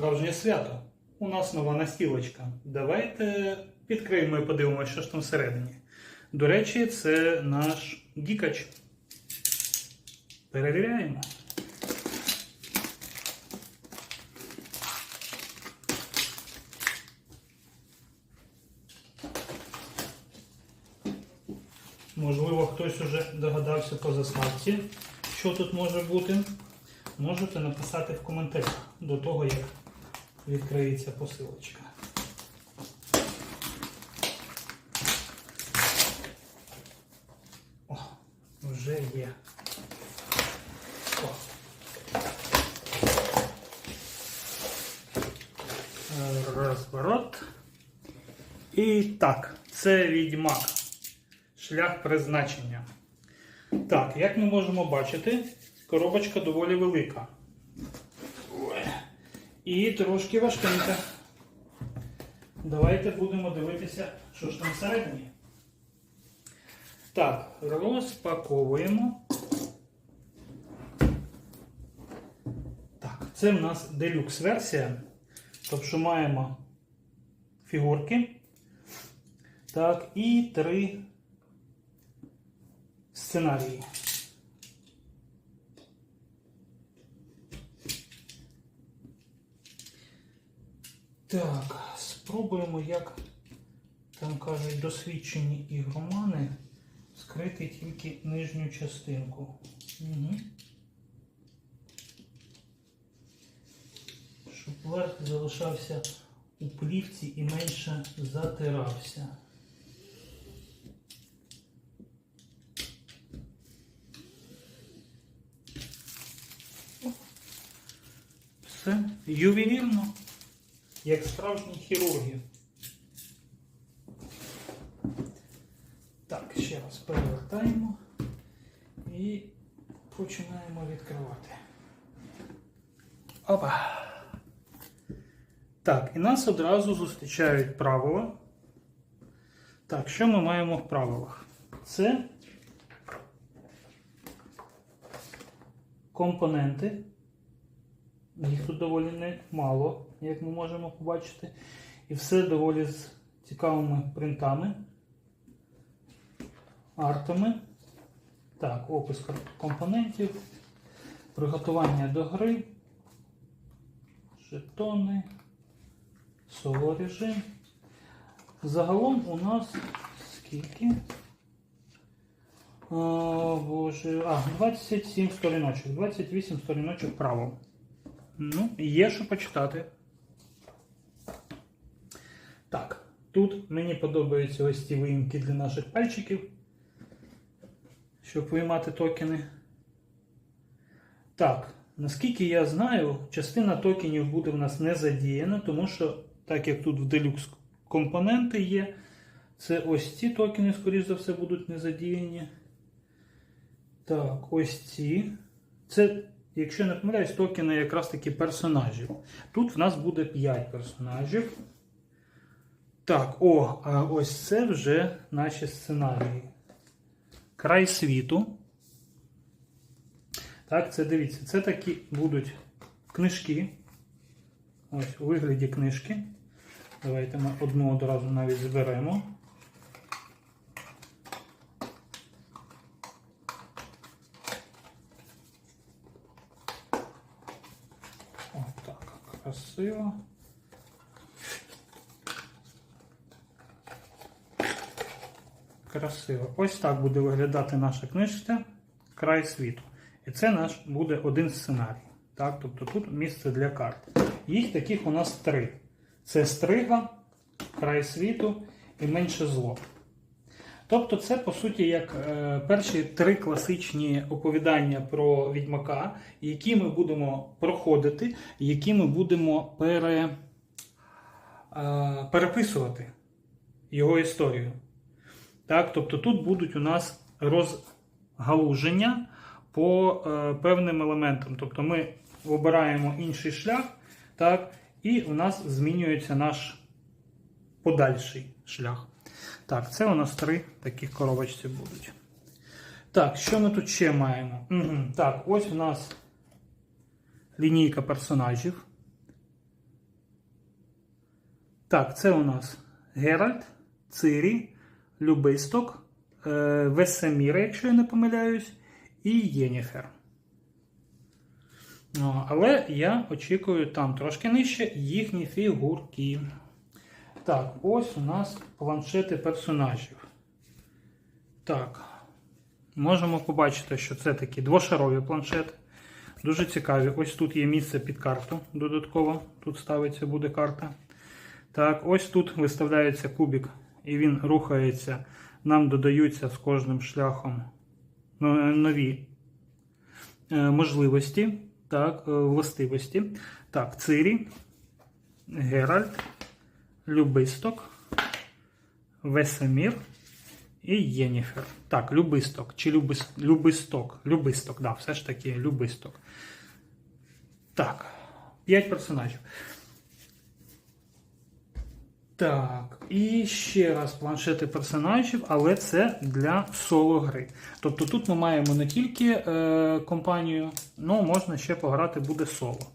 Справжнє свято. У нас нова настілочка. Давайте відкриємо і подивимося, що ж там всередині. До речі, це наш гікач. Перевіряємо. Можливо, хтось уже догадався по заставці, що тут може бути. Можете написати в коментарях до того, як відкриється посилочка. О, вже є. Розворот. І так, це відьмак. Шлях призначення. Так, як ми можемо бачити, коробочка доволі велика. І трошки важкенька. Давайте будемо дивитися, що ж там всередині. Так, розпаковуємо. Так, це в нас делюкс версія. Тобто маємо фігурки. Так, і три сценарії. Так, спробуємо, як там кажуть досвідчені ігромани, скрити тільки нижню частинку. Угу. Щоб верх залишався у плівці і менше затирався. Все ювелірно, як справжні хірурги. Так, ще раз перевертаємо і починаємо відкривати. Опа. Так, і нас одразу зустрічають правила. Так, що ми маємо в правилах? Це компоненти. Їх тут доволі не мало, як ми можемо побачити. І все доволі з цікавими принтами, артами. Так, опис компонентів, приготування до гри, жетони, соло режим. Загалом у нас скільки? О, Боже, а, 27 сторіночок, 28 сторіночок правил. Ну, є що почитати. Так, тут мені подобаються ось ці виїмки для наших пальчиків, щоб виймати токени. Так, наскільки я знаю, частина токенів буде в нас не задіяна, тому що, так як тут в Deluxe компоненти є, це ось ці токени, скоріш за все, будуть не задіяні. Так, ось ці. Це якщо не помиляюсь, токени якраз таки персонажів. Тут в нас буде 5 персонажів. Так, о, а ось це вже наші сценарії. Край світу. Так, це дивіться, це такі будуть книжки. Ось у вигляді книжки. Давайте ми одну одразу навіть зберемо. Ось так, красиво. Красиво. Ось так буде виглядати наша книжка Край світу. І це наш буде один сценарій. Так? Тобто тут місце для карт. Їх таких у нас три: це стрига, край світу і менше зло. Тобто, це, по суті, як е, перші три класичні оповідання про відьмака, які ми будемо проходити, які ми будемо пере, е, переписувати його історію. Так, тобто тут будуть у нас розгалуження по е, певним елементам. Тобто ми обираємо інший шлях, так, і у нас змінюється наш подальший шлях. Так, це у нас три таких коробочці будуть. Так, що ми тут ще маємо? Так, ось у нас лінійка персонажів. Так, це у нас Геральт, Цирі, Любисток, е, Весеміра, якщо я не помиляюсь, і Єніфер. Але я очікую там трошки нижче їхні фігурки. Так, ось у нас планшети персонажів. Так. Можемо побачити, що це такі двошарові планшети. Дуже цікаві. Ось тут є місце під карту додатково. Тут ставиться буде карта. Так, ось тут виставляється кубик, і він рухається. Нам додаються з кожним шляхом нові е, можливості, так, е, властивості. Так, Цирі, Геральт, Любисток, Весемір і Єніфер. Так, Любисток чи Любис... Любисток. Любисток, да, все ж таки Любисток. Так, 5 персонажів. Так, і ще раз планшети персонажів, але це для соло гри. Тобто тут ми маємо не тільки е, компанію, але можна ще пограти буде соло.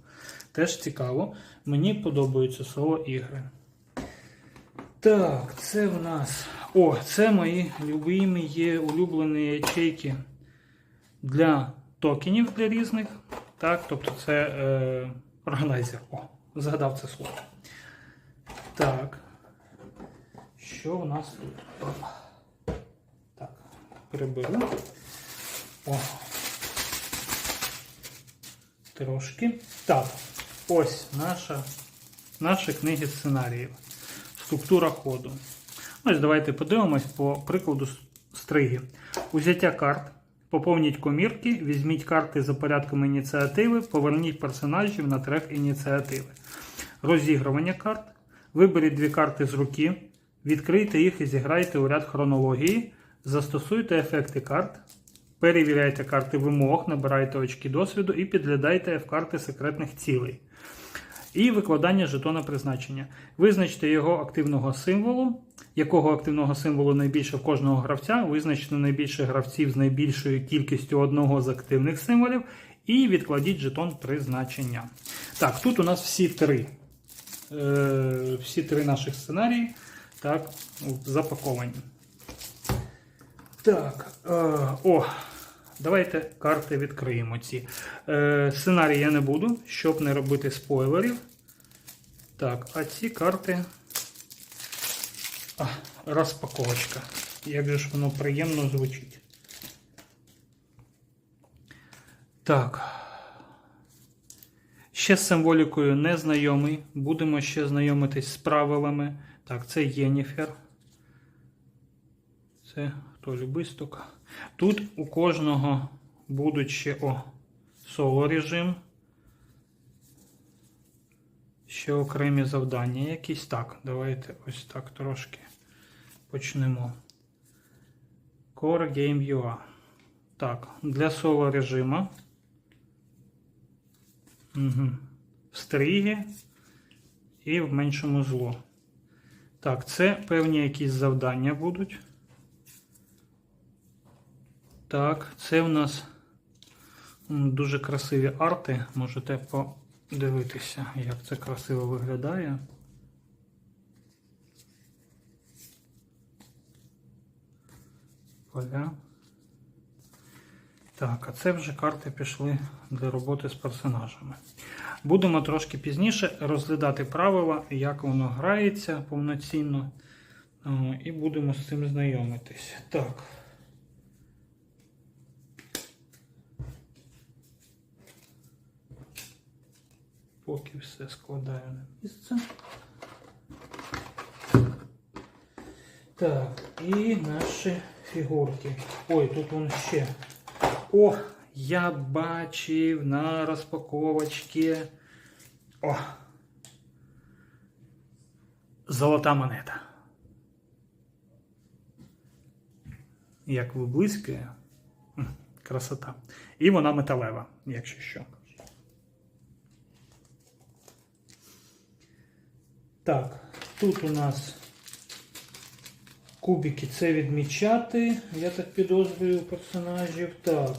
Теж цікаво. Мені подобаються соло ігри. Так, це в нас. О, це мої любимі є улюблені ячейки для токенів для різних. Так, тобто це е, органайзер. О, згадав це слово. Так. Що у нас тут? Так, приберу. О. Трошки. Так, ось наша, наші книги сценаріїв. Структура ходу. Ось давайте подивимось по прикладу стриги. Узяття карт. Поповніть комірки, візьміть карти за порядком ініціативи, поверніть персонажів на трек ініціативи. Розігрування карт. Виберіть дві карти з руки, відкрийте їх і зіграйте у ряд хронології, застосуйте ефекти карт, перевіряйте карти вимог, набирайте очки досвіду і підглядайте в карти секретних цілей. І викладання жетона призначення. Визначте його активного символу, якого активного символу найбільше в кожного гравця, визначте найбільше гравців з найбільшою кількістю одного з активних символів, і відкладіть жетон призначення. Так, тут у нас всі три. Е, всі три наших сценарії так, запаковані. Так, е, о, давайте карти відкриємо ці. Е, сценарій я не буду, щоб не робити спойлерів. Так, а ці карти. А, розпаковочка. Як же ж воно приємно звучить. Так. Ще з символікою не знайомий. Будемо ще знайомитись з правилами. Так, це Єніфер. Це хто любисток. Тут у кожного будуть ще о, соло режим. Ще окремі завдання якісь. Так, давайте ось так трошки почнемо. Core Game UA. Так, для соло режиму. Угу. В і в меншому зло. Так, це певні якісь завдання будуть. Так, це у нас дуже красиві арти. Можете подивитися, як це красиво виглядає. Поля. Так, а це вже карти пішли для роботи з персонажами. Будемо трошки пізніше розглядати правила, як воно грається повноцінно. І будемо з цим знайомитись. Так. Поки все складаю на місце. Так, і наші фігурки. Ой, тут вон ще. О, я бачив на розпаковочці. О! Золота монета. Як виблискує. Красота. І вона металева, якщо що. Так, тут у нас кубики це відмічати, я так підозрюю персонажів. Так.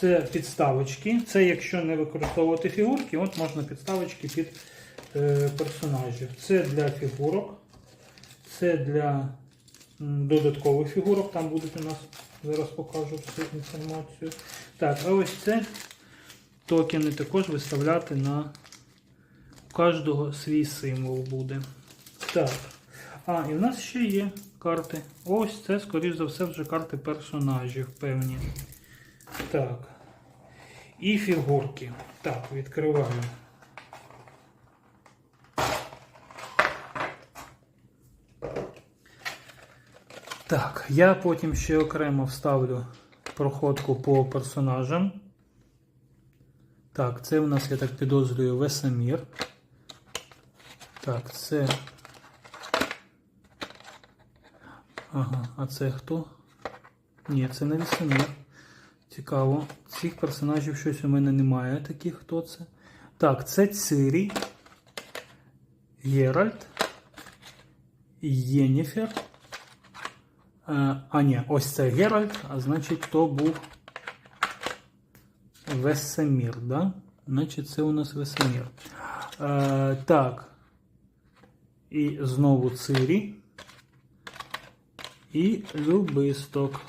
Це підставочки. Це якщо не використовувати фігурки, от можна підставочки під е, персонажів. Це для фігурок, це для додаткових фігурок. Там будуть у нас, зараз покажу всю інформацію. Так, а ось це токени також виставляти на кожного свій символ буде. Так. А, і в нас ще є карти. Ось це, скоріш за все, вже карти персонажів певні. Так. І фігурки. Так, відкриваю. Так, я потім ще окремо вставлю проходку по персонажам. Так, це у нас, я так підозрюю, Весемір. Так, це. Ага, а це хто? Ні, це не Весемір. Цікаво. Цих персонажів щось у мене немає. Таких хто це? Так, це Цирій, Геральт, Єніфер. Е, А, ні, ось це Геральт, а значить, то був Весемір, да? Значить, це у нас Весемір. Е, так. І знову Цирі. І Любисток.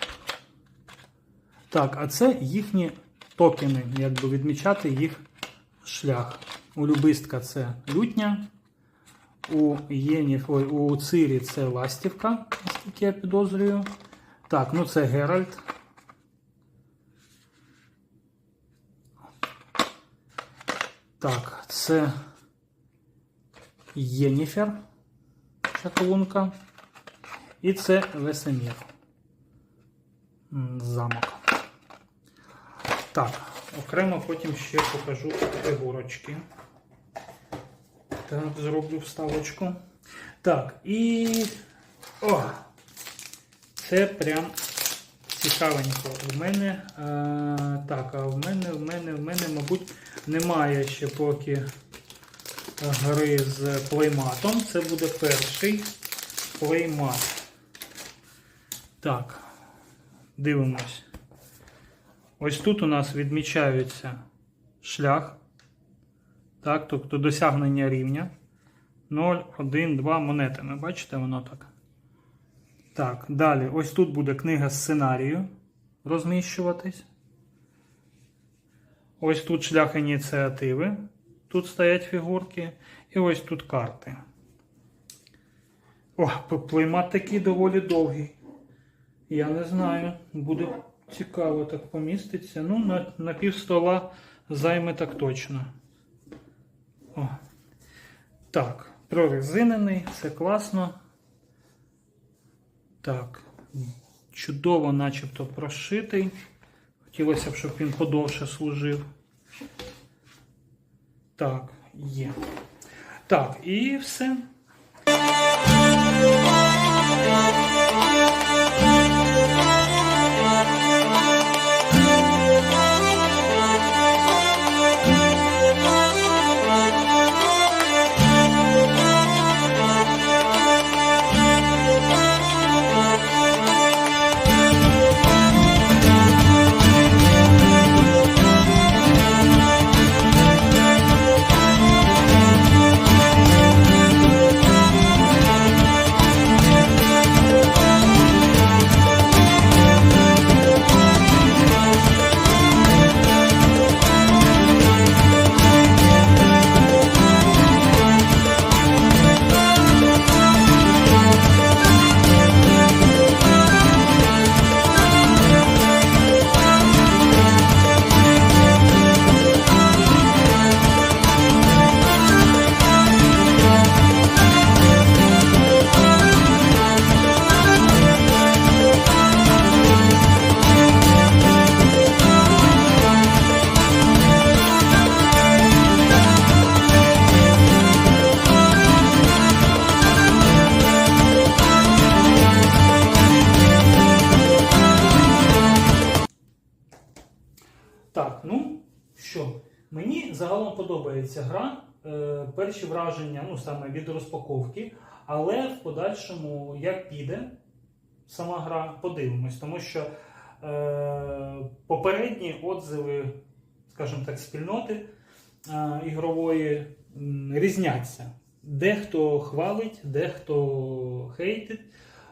Так, а це їхні токени, якби відмічати їх шлях. У Любистка це лютня, у Єнів, ой, у Цирі це ластівка, наскільки я підозрюю. Так, ну це Геральт. Так, це Єніфер, чаклунка. І це Весемір. Замок. Так, окремо потім ще покажу фігурочки. Так, зроблю вставочку. Так, і. О! Це прям цікавенько. В мене. Е, так, а в мене, в мене, в мене, мабуть, немає ще поки гри з плейматом. Це буде перший плеймат. Так, дивимось. Ось тут у нас відмічаються шлях. Так, тобто досягнення рівня 0, 1, 2 монетами. Бачите, воно так. Так, далі. Ось тут буде книга сценарію розміщуватись. Ось тут шлях ініціативи. Тут стоять фігурки. І ось тут карти. О, плеймат такий доволі довгий. Я не знаю. Буде цікаво так поміститься. Ну, на, на пів стола займе так точно. О. Так, прорезинений, це класно. Так, чудово, начебто прошитий. Хотілося б, щоб він подовше служив. Так, є. Так, і все. Загалом подобається гра. Е, перші враження, ну саме від розпаковки, але в подальшому, як піде сама гра, подивимось, тому що е, попередні отзиви, скажімо так, спільноти а, ігрової різняться. Дехто хвалить, дехто хейтить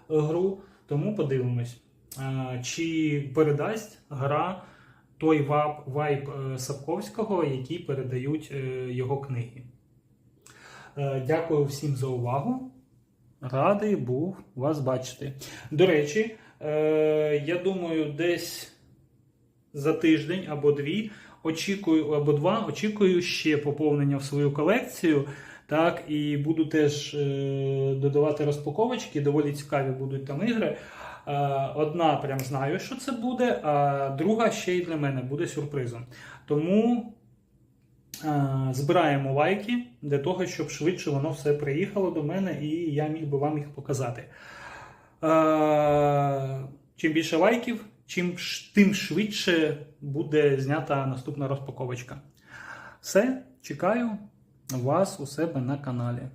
гру, тому подивимось, а, чи передасть гра той вап, вайб е, Сапковського, який передають е, його книги. Е, Дякую всім за увагу. Радий був вас бачити. До речі, я думаю, десь за тиждень або дві очікую або два очікую ще поповнення в свою колекцію. Так, і буду теж е, додавати розпаковочки, доволі цікаві будуть там ігри. Е, одна прям знаю, що це буде, а друга ще й для мене буде сюрпризом. Тому е, збираємо лайки для того, щоб швидше воно все приїхало до мене і я міг би вам їх показати. Чим більше лайків, чим тим швидше буде знята наступна розпаковочка. Все, чекаю вас у себе на каналі.